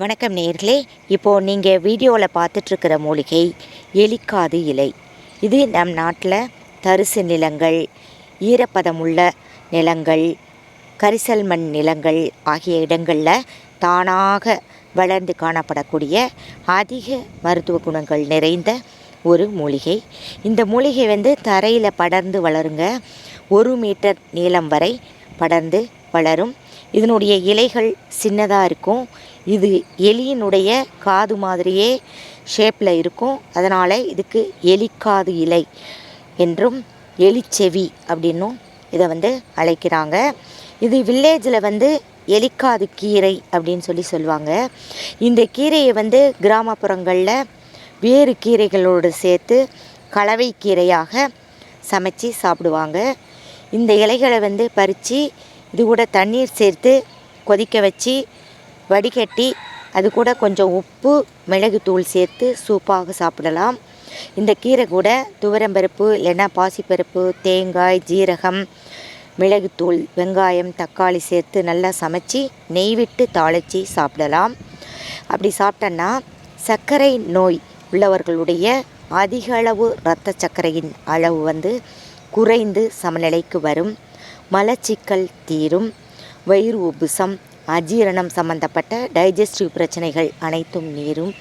வணக்கம் நேர்களே. இப்போது நீங்கள் வீடியோவில் பார்த்துட்ருக்கிற மூலிகை எலிக்காது இலை. இது நம் நாட்டில் தரிசு நிலங்கள் ஈரப்பதமுள்ள நிலங்கள் கரிசல் மண் நிலங்கள் ஆகிய இடங்களில் தானாக வளர்ந்து காணப்படக்கூடிய அதிக மருத்துவ குணங்கள் நிறைந்த ஒரு மூலிகை. இந்த மூலிகை வந்து தரையில் படர்ந்து வளருங்க. ஒரு மீட்டர் நீளம் வரை படர்ந்து வளரும். இதனுடைய இலைகள் சின்னதாக இருக்கும். இது எலியினுடைய காது மாதிரியே ஷேப்பில் இருக்கும். அதனால் இதுக்கு எலிக்காது இலை என்றும் எலிச்செவி அப்படின்னும் இதை வந்து அழைக்கிறாங்க. இது வில்லேஜில் வந்து எலிக்காது கீரை அப்படின்னு சொல்லி சொல்லுவாங்க. இந்த கீரையை வந்து கிராமப்புறங்களில் வேறு கீரைகளோடு சேர்த்து கலவை கீரையாக சமைச்சு சாப்பிடுவாங்க. இந்த இலைகளை வந்து பறித்து இது கூட தண்ணீர் சேர்த்து கொதிக்க வச்சு வடிகட்டி அது கூட கொஞ்சம் உப்பு மிளகுத்தூள் சேர்த்து சூப்பாக சாப்பிடலாம். இந்த கீரை கூட துவரம்பருப்பு இல்லைன்னா பாசிப்பருப்பு தேங்காய் ஜீரகம் மிளகுத்தூள் வெங்காயம் தக்காளி சேர்த்து நல்லா சமைச்சு நெய் விட்டு தாளித்து சாப்பிடலாம். அப்படி சாப்பிட்டோன்னா சர்க்கரை நோய் உள்ளவர்களுடைய அதிக அளவு இரத்த சர்க்கரையின் அளவு வந்து குறைந்து சமநிலைக்கு வரும். மலச்சிக்கல் தீரும் வயிறு உபுசம் அஜீரணம் சம்பந்தப்பட்ட டைஜஸ்டிவ் பிரச்சனைகள் அனைத்தும் நீரும்.